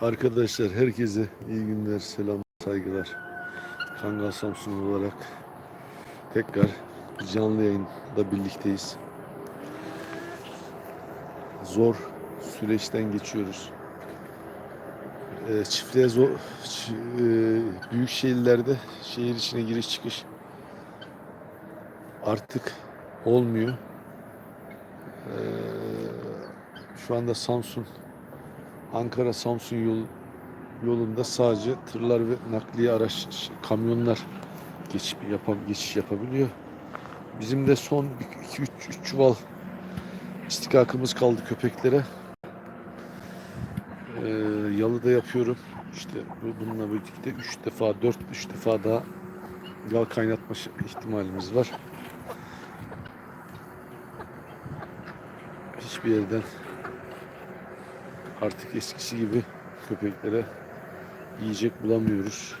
Arkadaşlar herkese iyi günler, selam, saygılar. Kangal Samsun olarak tekrar canlı yayında birlikteyiz. Zor süreçten geçiyoruz. Ee, çiftliğe zor, e, büyük şehirlerde şehir içine giriş çıkış artık olmuyor. Ee, şu anda Samsun Ankara Samsun yol, yolunda sadece tırlar ve nakliye araç kamyonlar geçiş, yapam, geçiş yapabiliyor. Bizim de son 2 3 çuval istikakımız kaldı köpeklere. Ee, yalıda yapıyorum. İşte bu- bununla birlikte 3 defa 4 3 defa daha yağ kaynatma ihtimalimiz var. Hiçbir yerden artık eskisi gibi köpeklere yiyecek bulamıyoruz.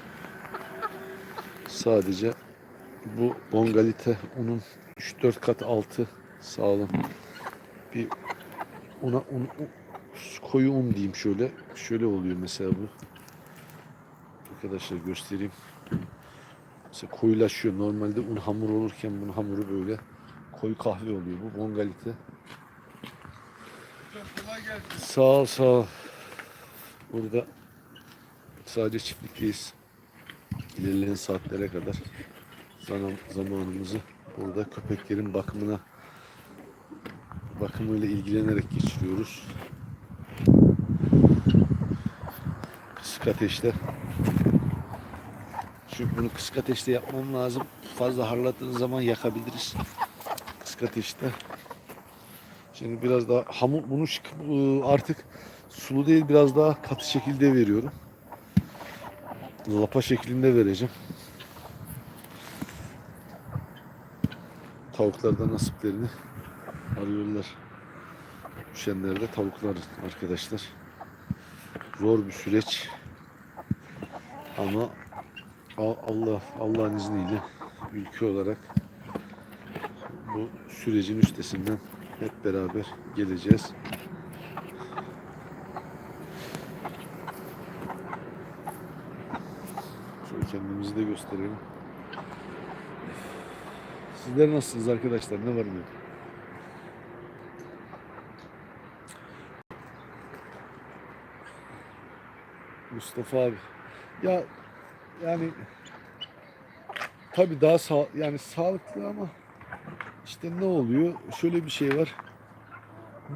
Sadece bu bongalite unun 3-4 kat altı sağlam bir una un, un- koyu un diyeyim şöyle. Şöyle oluyor mesela bu. Arkadaşlar göstereyim. Mesela koyulaşıyor. Normalde un hamur olurken bunun hamuru böyle koyu kahve oluyor bu bongalite. Sağ ol sağ ol. Burada sadece çiftlikteyiz. İlerleyen saatlere kadar zaman, zamanımızı burada köpeklerin bakımına bakımıyla ilgilenerek geçiriyoruz. Kısık ateşte. Çünkü bunu kısık ateşte yapmam lazım. Fazla harlattığın zaman yakabiliriz. Kısık ateşte. Şimdi biraz daha hamur bunu bu artık sulu değil biraz daha katı şekilde veriyorum. Lapa şeklinde vereceğim. Tavuklardan nasiplerini arıyorlar. Düşenler de tavuklar arkadaşlar. Zor bir süreç. Ama Allah Allah'ın izniyle ülke olarak bu sürecin üstesinden hep beraber geleceğiz. Şöyle kendimizi de gösterelim. Sizler nasılsınız arkadaşlar? Ne var ne yok? Mustafa abi. Ya yani tabii daha sağ yani sağlıklı ama işte ne oluyor? Şöyle bir şey var.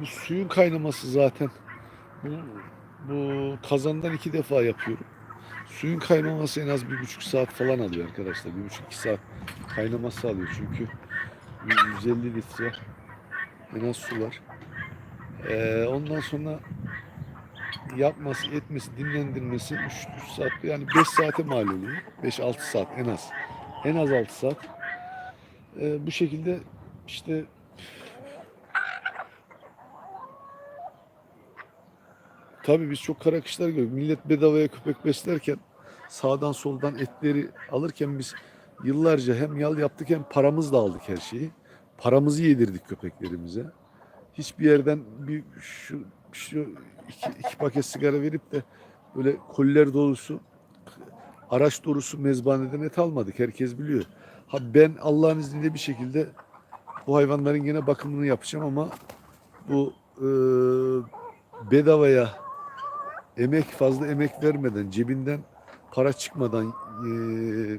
Bu suyun kaynaması zaten bu, bu kazandan iki defa yapıyorum. Suyun kaynaması en az bir buçuk saat falan alıyor arkadaşlar. Bir buçuk iki saat kaynaması alıyor çünkü 150 litre en az su var. Ee, ondan sonra yapması, etmesi, dinlendirmesi 3, 3 saat yani 5 saate mal oluyor. 5-6 saat en az. En az 6 saat. Ee, bu şekilde işte Tabii biz çok kara kışlar gördük. Millet bedavaya köpek beslerken sağdan soldan etleri alırken biz yıllarca hem yal yaptık hem paramız da aldık her şeyi. Paramızı yedirdik köpeklerimize. Hiçbir yerden bir şu, şu iki, iki paket sigara verip de böyle koliler dolusu araç dolusu mezbaneden et almadık. Herkes biliyor. Ha ben Allah'ın izniyle bir şekilde bu hayvanların yine bakımını yapacağım ama bu e, bedavaya emek fazla emek vermeden cebinden para çıkmadan e,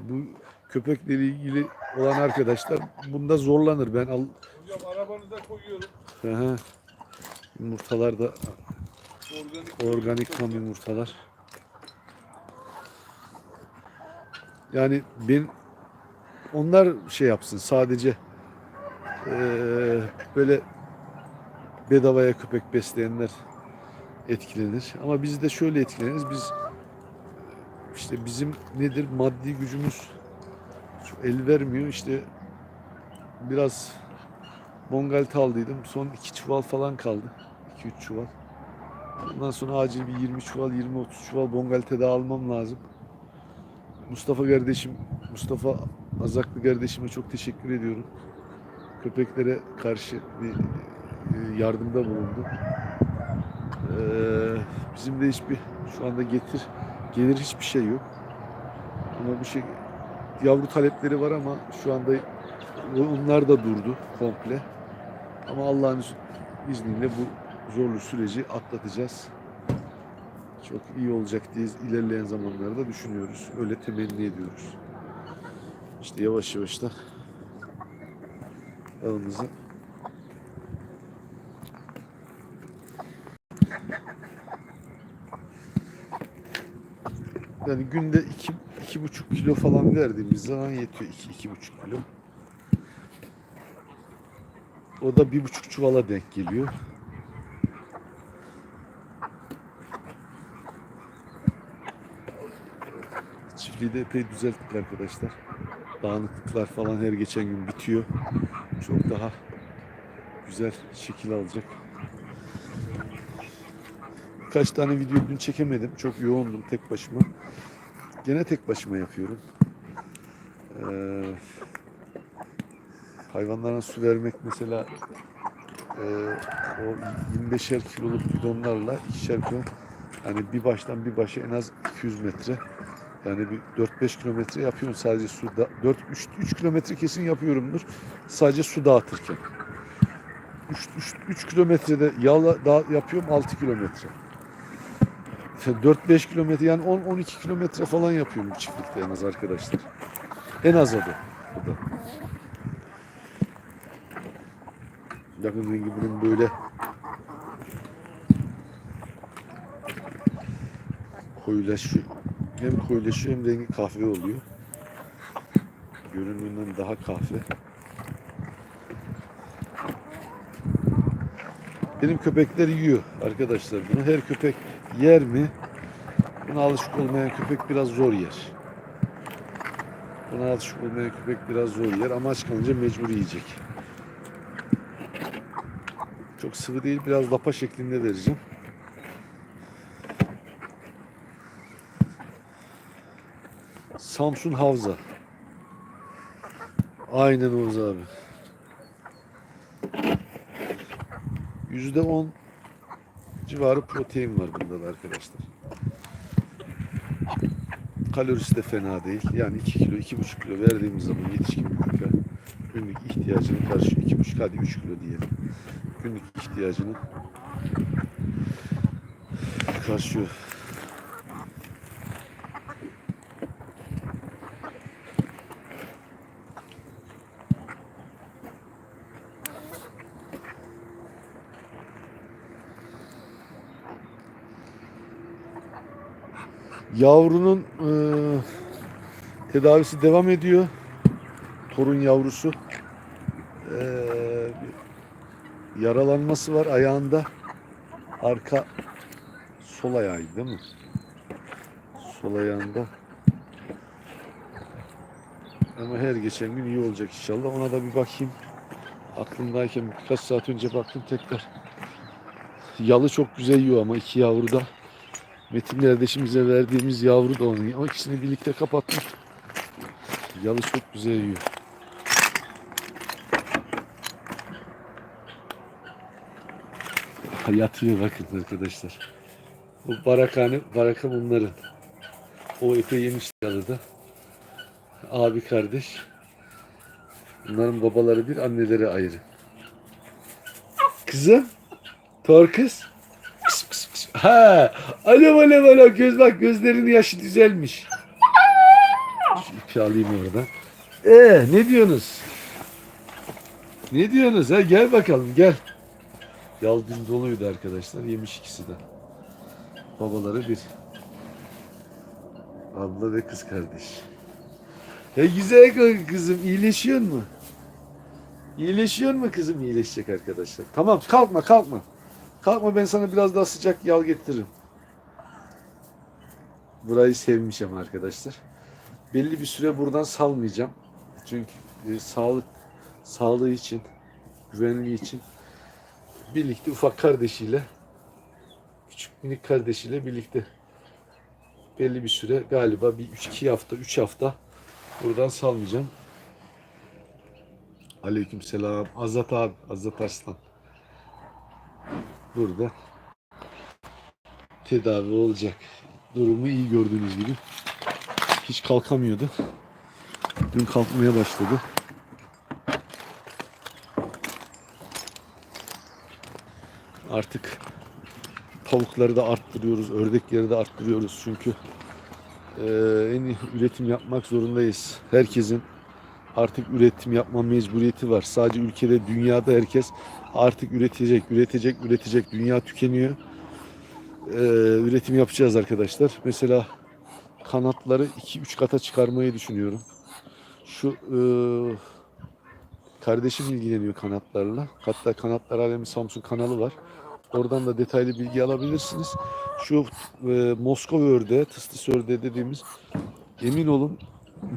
bu köpekle ilgili olan arkadaşlar bunda zorlanır. Ben al Hocam arabanı da koyuyorum. Aha. yumurtalar da Organik. organik tam yumurtalar. Yani ben onlar şey yapsın sadece eee, böyle bedavaya köpek besleyenler etkilenir. Ama biz de şöyle etkileniriz. Biz işte bizim nedir maddi gücümüz el vermiyor. İşte biraz bongalite aldıydım. Son iki çuval falan kaldı. 2-3 çuval. Ondan sonra acil bir 20 çuval, 20-30 çuval bongalite daha almam lazım. Mustafa kardeşim, Mustafa Azaklı kardeşime çok teşekkür ediyorum. Köpeklere karşı bir e, yardımda bulundu. Ee, bizim de hiçbir şu anda getir gelir hiçbir şey yok. Ama bu şey yavru talepleri var ama şu anda onlar da durdu komple. Ama Allah'ın izniyle bu zorlu süreci atlatacağız. Çok iyi olacak diye ilerleyen zamanlarda düşünüyoruz. Öyle temenni ediyoruz. İşte yavaş yavaş da avımızı yani günde iki, iki buçuk kilo falan verdiğimiz zaman yetiyor. iki, iki buçuk kilo. O da bir buçuk çuvala denk geliyor. Çiftliği de epey düzelttik arkadaşlar. Dağınıklıklar falan her geçen gün bitiyor. Çok daha güzel şekil alacak. Birkaç tane video dün çekemedim. Çok yoğundum tek başıma. Gene tek başıma yapıyorum. Ee, hayvanlara su vermek mesela e, o 25'er kiloluk bidonlarla ikişer kilo yani bir baştan bir başa en az 200 metre yani bir 4-5 kilometre yapıyorum sadece suda 4 3 3 kilometre kesin yapıyorumdur sadece su dağıtırken 3 3 3 kilometrede yağla dağ yapıyorum 6 kilometre 4-5 kilometre yani 10-12 kilometre falan yapıyorum çiftlikte en az arkadaşlar. En az adı. Bu da. Bakın rengi bunun böyle koyulaşıyor. Hem koyulaşıyor hem rengi kahve oluyor. Görünümünden daha kahve. Benim köpekler yiyor arkadaşlar bunu. Her köpek yer mi? Buna alışık olmayan köpek biraz zor yer. Buna alışık olmayan köpek biraz zor yer ama aç kalınca mecbur yiyecek. Çok sıvı değil, biraz lapa şeklinde vereceğim. Samsun Havza. Aynen Oğuz abi. Yüzde on civarı protein var bunda da arkadaşlar. Kalorisi de fena değil. Yani 2 kilo, 2,5 kilo verdiğimiz zaman yetişkin bir köpeğe günlük ihtiyacını karşılıyor. 2,5 hadi 3 kilo diyelim. Günlük ihtiyacını karşılıyor. Yavrunun e, tedavisi devam ediyor. Torun yavrusu. E, yaralanması var ayağında. Arka sol ayağı değil mi? Sol ayağında. Ama her geçen gün iyi olacak inşallah. Ona da bir bakayım. Aklımdayken birkaç saat önce baktım tekrar. Yalı çok güzel yiyor ama iki yavru da. Metin kardeşimize verdiğimiz yavru da onun. O ikisini birlikte kapattım. Yalı çok güzel yiyor. Yatıyor bakın arkadaşlar. Bu barakhane, baraka bunların. O epey yemiş yalıda. Abi kardeş. Bunların babaları bir, anneleri ayrı. Kızım. Tor kız. Ha, alev alev alev göz bak gözlerinin yaşı düzelmiş. Şu alayım oradan. Ee, ne diyorsunuz? Ne diyorsunuz? Ha, gel bakalım gel. Yal dün doluydu arkadaşlar. Yemiş ikisi de. Babaları bir. Abla ve kız kardeş. Ya güzel kız- kızım iyileşiyor mu? İyileşiyor mu kızım? İyileşecek arkadaşlar. Tamam kalkma kalkma. Kalkma ben sana biraz daha sıcak yal getiririm. Burayı sevmişim arkadaşlar. Belli bir süre buradan salmayacağım. Çünkü e, sağlık sağlığı için, güvenliği için birlikte ufak kardeşiyle küçük minik kardeşiyle birlikte belli bir süre galiba bir 3-2 hafta 3 hafta buradan salmayacağım. Aleyküm selam. Azat abi, Azat Arslan. Burada. tedavi olacak. Durumu iyi gördüğünüz gibi. Hiç kalkamıyordu. Dün kalkmaya başladı. Artık tavukları da arttırıyoruz, ördekleri de arttırıyoruz çünkü eee, en iyi üretim yapmak zorundayız. Herkesin artık üretim yapma mecburiyeti var. Sadece ülkede, dünyada herkes artık üretecek, üretecek, üretecek. Dünya tükeniyor. Eee, üretim yapacağız arkadaşlar. Mesela kanatları 2-3 kata çıkarmayı düşünüyorum. Şu eee, kardeşim ilgileniyor kanatlarla. Hatta Kanatlar Alemi Samsun kanalı var. Oradan da detaylı bilgi alabilirsiniz. Şu e, Moskova ördeği, tıstıs ördeği dediğimiz emin olun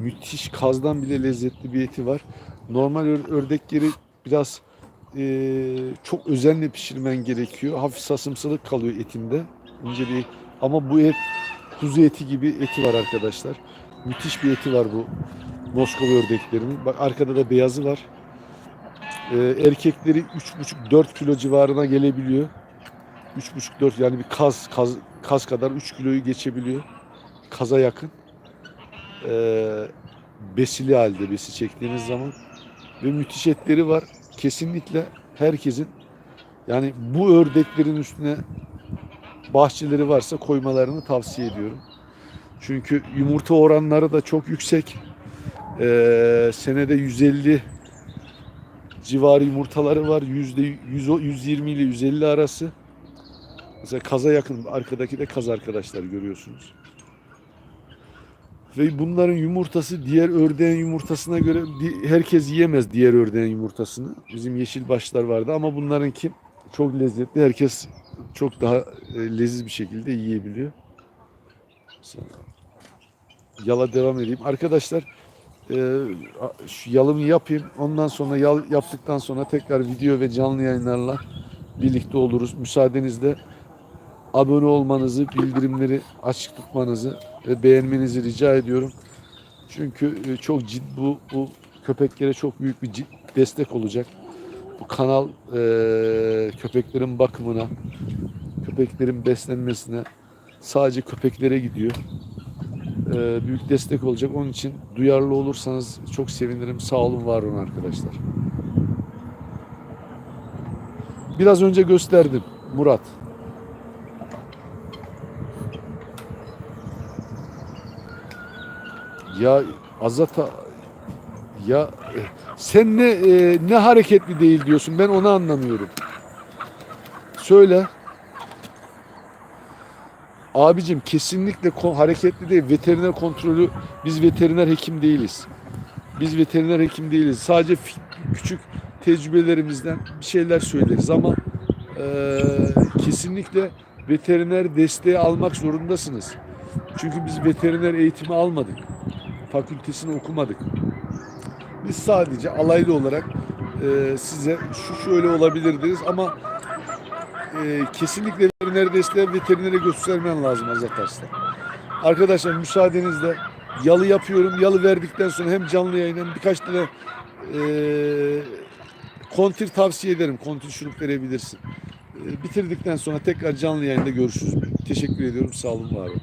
müthiş kazdan bile lezzetli bir eti var. Normal ör- ördekleri biraz e, çok özenle pişirmen gerekiyor. Hafif sasımsılık kalıyor etinde. İnce bir ama bu et kuzu eti gibi eti var arkadaşlar. Müthiş bir eti var bu Moskova ördeklerinin. Bak arkada da beyazı var. Ee, erkekleri 3,5-4 kilo civarına gelebiliyor. 3,5-4 yani bir kaz, kaz kaz kadar 3 kiloyu geçebiliyor. Kaza yakın. Ee, besili halde besi çektiğiniz zaman ve müthiş etleri var. Kesinlikle herkesin yani bu ördeklerin üstüne bahçeleri varsa koymalarını tavsiye ediyorum. Çünkü yumurta oranları da çok yüksek. Ee, senede 150 civarı yumurtaları var. Yüzde 100, 120 ile 150 arası. Mesela kaza yakın. Arkadaki de kaz arkadaşlar görüyorsunuz. Ve bunların yumurtası diğer ördeğin yumurtasına göre herkes yiyemez diğer ördeğin yumurtasını. Bizim yeşil başlar vardı ama bunlarınki çok lezzetli. Herkes çok daha e, leziz bir şekilde yiyebiliyor. Yala devam edeyim. Arkadaşlar e, şu yalımı yapayım. Ondan sonra yal yaptıktan sonra tekrar video ve canlı yayınlarla birlikte oluruz. Müsaadenizle abone olmanızı, bildirimleri açık tutmanızı ve beğenmenizi rica ediyorum. Çünkü e, çok ciddi bu, bu köpeklere çok büyük bir destek olacak. Bu kanal e, köpeklerin bakımına, köpeklerin beslenmesine sadece köpeklere gidiyor e, büyük destek olacak. Onun için duyarlı olursanız çok sevinirim. Sağ olun, var olun arkadaşlar. Biraz önce gösterdim Murat. Ya Azata ya e, sen ne e, ne hareketli değil diyorsun. Ben onu anlamıyorum. Söyle. Abicim kesinlikle hareketli değil. Veteriner kontrolü biz veteriner hekim değiliz. Biz veteriner hekim değiliz. Sadece küçük tecrübelerimizden bir şeyler söyleriz ama eee, kesinlikle veteriner desteği almak zorundasınız. Çünkü biz veteriner eğitimi almadık. Fakültesini okumadık. Biz sadece alaylı olarak eee, size şu şöyle olabilir deriz ama e, kesinlikle desteği veterinere göstermen lazım Azat Arslan. Arkadaşlar müsaadenizle yalı yapıyorum. Yalı verdikten sonra hem canlı yayın hem birkaç tane e, kontir tavsiye ederim. Kontir şurup verebilirsin. E, bitirdikten sonra tekrar canlı yayında görüşürüz. Teşekkür ediyorum. Sağ olun, var olun.